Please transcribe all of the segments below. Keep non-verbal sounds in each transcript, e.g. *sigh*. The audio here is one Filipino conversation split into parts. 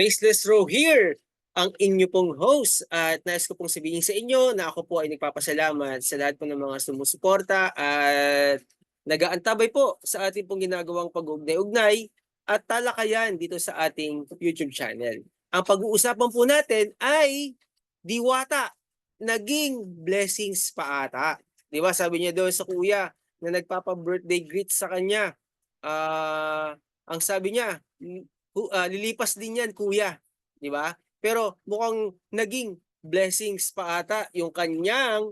Faceless Row here, ang inyo pong host at nais ko pong sabihin sa inyo na ako po ay nagpapasalamat sa lahat po ng mga sumusuporta at nagaantabay po sa ating pong ginagawang pag-ugnay-ugnay at talakayan dito sa ating YouTube channel. Ang pag-uusapan po natin ay diwata, naging blessings pa ata. Di ba sabi niya doon sa kuya na nagpapa-birthday greet sa kanya. Ah, ang sabi niya, Ah, lilipas din yan kuya, di ba? Pero mukhang naging blessings pa ata yung kanyang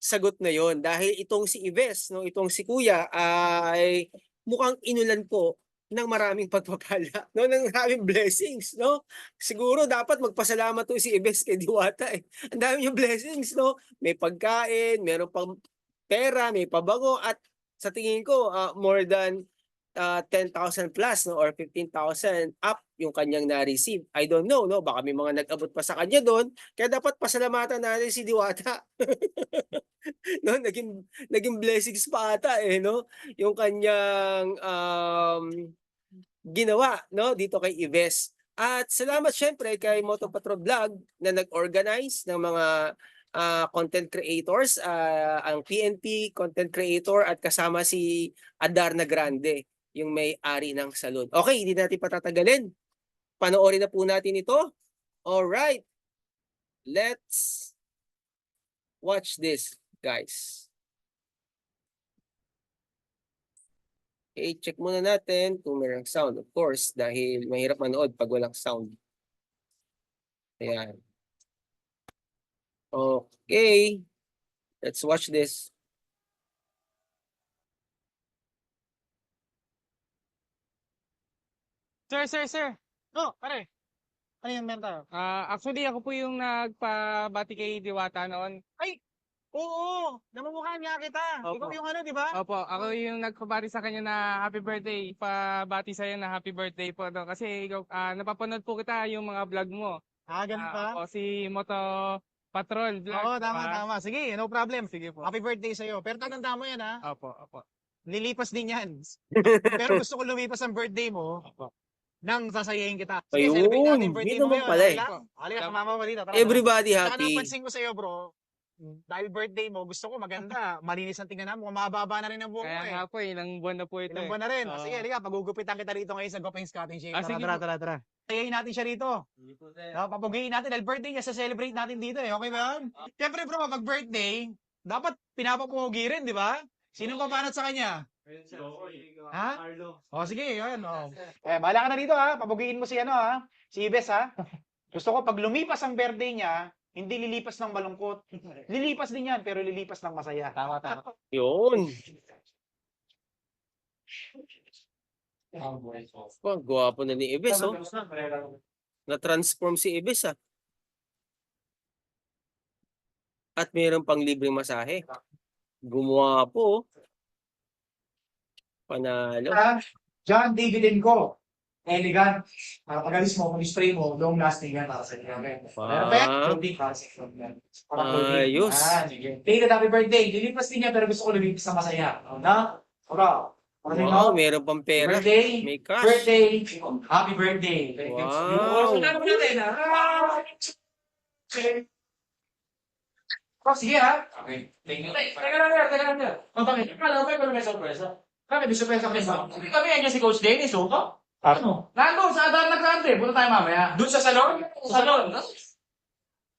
sagot na yon dahil itong si Ives, no, itong si kuya ay mukhang inulan po ng maraming *laughs* pagpapala, no, ng maraming blessings, no? Siguro dapat magpasalamat to si Ives kay Diwata eh. Ang dami yung blessings, no? May pagkain, meron pang pera, may pabango at sa tingin ko ah, more than uh, 10,000 plus no or 15,000 up yung kanyang na-receive. I don't know no baka may mga nag-abot pa sa kanya doon kaya dapat pasalamatan natin si Diwata. *laughs* no naging naging blessings pa ata eh no yung kanyang um, ginawa no dito kay Ives. At salamat syempre kay Moto Patrol Vlog na nag-organize ng mga ah, content creators, ah, ang PNP content creator at kasama si Adarna Grande yung may-ari ng salon. Okay, hindi natin patatagalin. Panoorin na po natin ito. All right. Let's watch this, guys. Okay, check muna natin kung mayroong sound. Of course, dahil mahirap manood pag walang sound. Ayan. Okay. Let's watch this. Sir, sir, sir. Oh, pare. Ano yung benta? Ah, actually ako po yung nagpabati kay Diwata noon. Oo, namumukhaan nga kita. Opo. Ikaw yung ano, di ba? Opo, ako yung nagpabati sa kanya na happy birthday. Pabati sa'yo na happy birthday po. No? Kasi ikaw, ah, napapanood po kita yung mga vlog mo. Ah, ganun pa? Ah, o si Moto Patrol vlog. Oo, tama, Ah, tama. Sige, no problem. Sige po. Happy birthday sa'yo. Pero tatanda mo yan, ha? Opo, opo. Lilipas din yan. *laughs* Pero gusto ko lumipas ang birthday mo Opo. Nang sasayahin kita. Ayun, celebrate natin yung birthday yun mo naman ngayon. pala eh. Halika, halika sumama mo dito. Tara, Everybody. Saka happy. napansin ko sa'yo, bro. Dahil birthday mo, gusto ko maganda. Malinis ang tingnan mo. Mababa na rin ang buhok mo Kaya eh. nga po, ilang buwan na po ito Ilang eh. buwan na rin. Oo. Sige, halika. Pagugupitan kita rito ngayon sa Gopeng's Cutting Shave. Ah, Tara, sige tara, po. tara, tara. Sayahin natin siya rito. No, papugayin natin dahil birthday niya, sa celebrate natin dito eh. Okay ba yun? Siyempre bro, pag birthday, dapat pinapapugi rin, di ba? Sino papanat sa kanya? Ha? O sige, yun. O. Eh, bahala ka na dito ha. Papugiin mo si ano ha. Si Ibes ha. Gusto ko pag lumipas ang birthday niya, hindi lilipas ng malungkot. Lilipas din yan, pero lilipas ng masaya. Tama, tama. Yun. Oh, gwapo na ni Ives, oh. Na-transform si Ives, ah. At mayroon pang libreng masahe. Gumawa po. oh. Panalo. Ah, John David and Co. Elegant. Para pag alis mo, kung spray mo, long lasting yan para sa inyo. Okay? Meron? Wow. Clothing classic from clothing. Ayos. Ah, sige. Take it, happy birthday. Lilipas din niya, pero gusto ko lumipas na masaya. O, na? Ora. Ano Wow, mayroon pang pera. Birthday. May cash. Birthday. Happy birthday. Wow. Ano natin, ah? Okay. Oh, sige ha. Okay. Thank you. Teka lang, teka lang, teka lang. Oh, bakit? Akala ko ba may sorpresa kami sa... Kami yan si Coach Dennis, oh. Ano? Nandun, sa Adar na Grande. Punta tayo mamaya. Doon sa salon? Sa salon.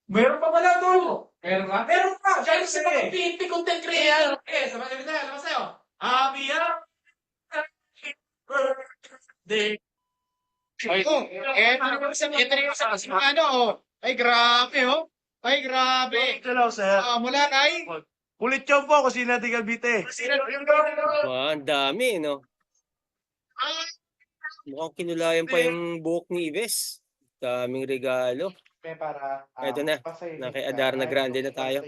Meron pa pala doon. Meron pa? Meron pa. Dahil sa mga PNP content creator. Eh, sabay sabi tayo. Labas tayo. Happy birthday. Ay, ito. Eh, ito na yung sa mga ano, oh. Ay, grabe, oh. Ay, grabe. Hello, sir. Ah, mula kay... Kulit yung po kasi natin Cavite. Sino yung gawin Wow, ang dami, no? Mukhang kinulayan pa yung buhok ni Ives. Daming regalo. para... Eto na. Na kay Adarna Grande na tayo.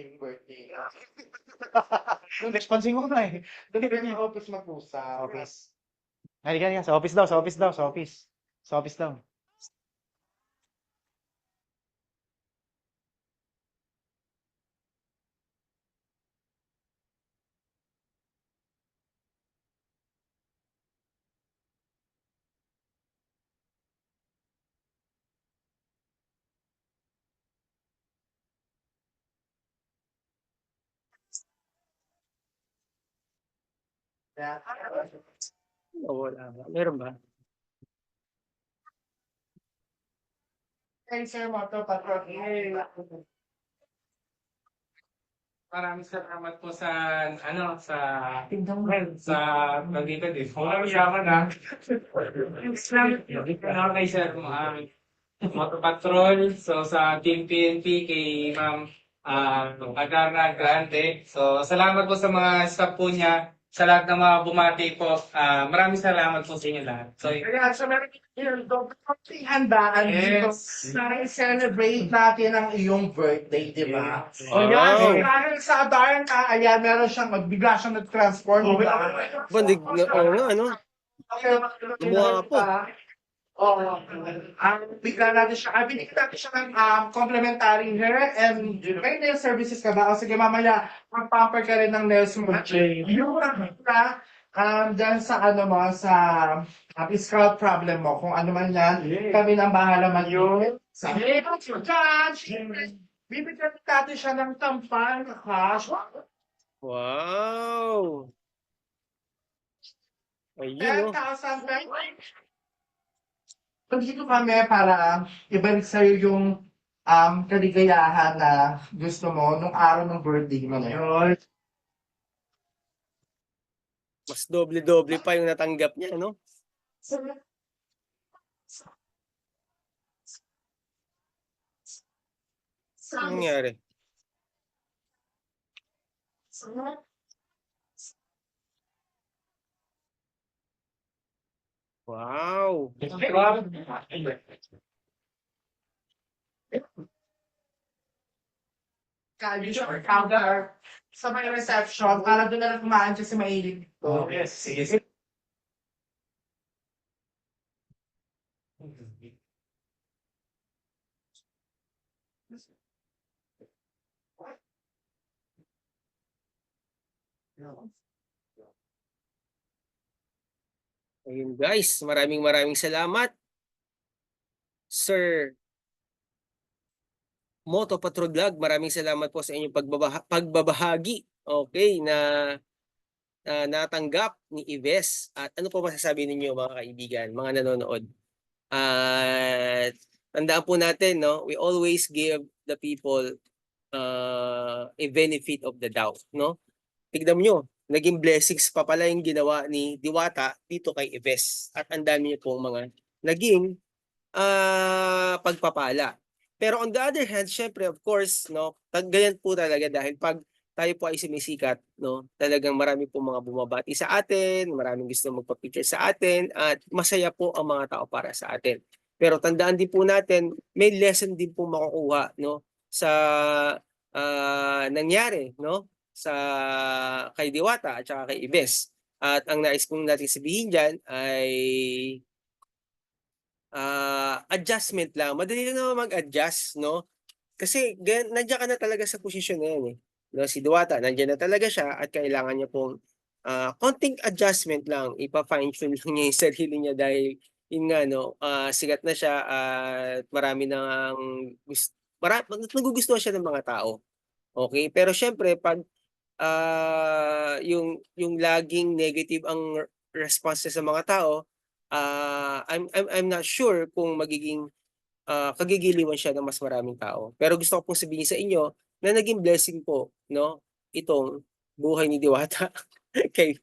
Next *laughs* pansin ko na eh. Doon yung office magpusa. Office. Halika, halika. Sa office daw, sa office daw, sa office. Sa office daw. Oh, wala ba? Meron ba? Hey, sir, Moto Patrol. Hey. Maraming salamat po sa, ano, sa, sa, nandito din. Walang yaman ha. Ano kay Sir, um, Moto Patrol, so sa Team PNP, kay Ma'am uh, Agarna Grande. So, salamat po sa mga staff po niya, sa lahat ng mga bumati po. Ah, maraming salamat po sa inyo lahat. So, Kaya sa meron yung konting handaan dito Yes. na i-celebrate natin ang iyong birthday, di ba? Yes. O yan, Wow. dahil sa Adarn ka, ayan, meron siyang, magbigla siyang nag-transform. di ba? Bandig na, oo nga, ano? Gumawa po. Oo. Ang bigla natin siya, ah, binigyan natin siya ng um, complimentary hair and may nail services ka ba? O sige, mamaya, mag-pamper ka rin ng nails mo. Yung nakita, um, dyan sa ano mo, sa um, scalp problem mo, kung ano man yan, kami nang bahala man yun. Sabi, Judge, bibigyan natin siya ng tampal na cash. Wow! Ayun, oh. 10,000 pesos. Nandito kami para ibalik sa'yo yung um, kaligayahan na gusto mo nung araw ng birthday mo na. Mas doble-doble pa yung natanggap niya, no? Ano nangyari? Wow! Calvin or counter sa may reception para doon na lang kumaan siya si Mahilig. Oh, yes, sige, sige. Ayun guys, maraming maraming salamat. Sir Moto Patrol Vlog, maraming salamat po sa inyong pagbabaha- pagbabahagi. Okay, na na natanggap ni Ives. At ano po masasabi ninyo mga kaibigan, mga nanonood? At tandaan po natin, no, we always give the people uh, a benefit of the doubt, no? Tignan nyo, naging blessings pa pala yung ginawa ni Diwata dito kay Ives. At ang dami niyo pong mga naging ah, pagpapala. Pero on the other hand, syempre, of course, no, ganyan po talaga dahil pag tayo po ay sumisikat, no, talagang marami po mga bumabati sa atin, maraming gusto magpa-picture sa atin, at masaya po ang mga tao para sa atin. Pero tandaan din po natin, may lesson din po makukuha, no, sa ah, nangyari, no, sa kay Diwata at saka kay Ibes. At ang nais kong natin sabihin dyan ay ah, adjustment lang. Madali lang naman mag-adjust, no? Kasi nandiyan ka na talaga sa posisyon na yan eh. No, si Diwata, nandiyan na talaga siya at kailangan niya pong ah, konting adjustment lang. Ipa-fine tune lang niya yung sarili niya dahil yun nga, no, ah, sigat na siya at marami nang gusto, mara, nagugustuhan siya ng mga tao. Okay? Pero syempre, pag ah, yung yung laging negative ang response sa mga tao, ah, I'm I'm I'm not sure kung magiging ah, kagigiliwan siya ng mas maraming tao. Pero gusto ko pong sabihin sa inyo na naging blessing po, no, itong buhay ni Diwata *laughs* kay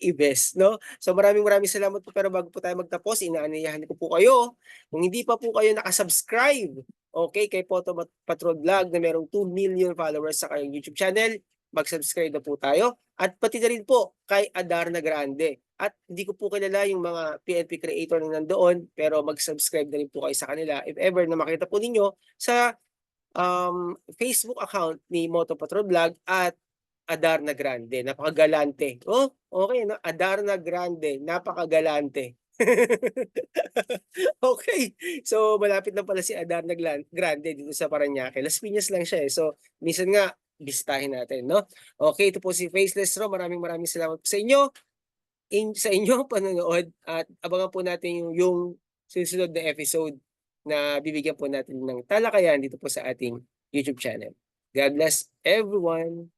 Ives, no? So maraming maraming salamat po pero bago po tayo magtapos, inaanyayahan ko po kayo kung hindi pa po kayo nakasubscribe, okay, kay Photo Patrol Vlog na merong 2 million followers sa kanyang YouTube channel, mag-subscribe na po tayo. At pati na rin po kay Adarna Grande. At hindi ko po kilala yung mga PNP creator na nandoon, pero mag-subscribe na rin po kayo sa kanila. If ever na makita po ninyo sa um, Facebook account ni Moto Patrol Vlog at Adarna Grande. Napakagalante. Oh, okay. No? Adarna Grande. Napakagalante. *laughs* okay. So, malapit na pala si Adarna Grande dito sa Paranaque. Las Piñas lang siya eh. So, minsan nga, bisitahin natin, no? Okay, ito po si Faceless Ro. Maraming maraming salamat sa inyo. In, sa inyong *laughs* panonood at abangan po natin yung, yung susunod na episode na bibigyan po natin ng talakayan dito po sa ating YouTube channel. God bless everyone.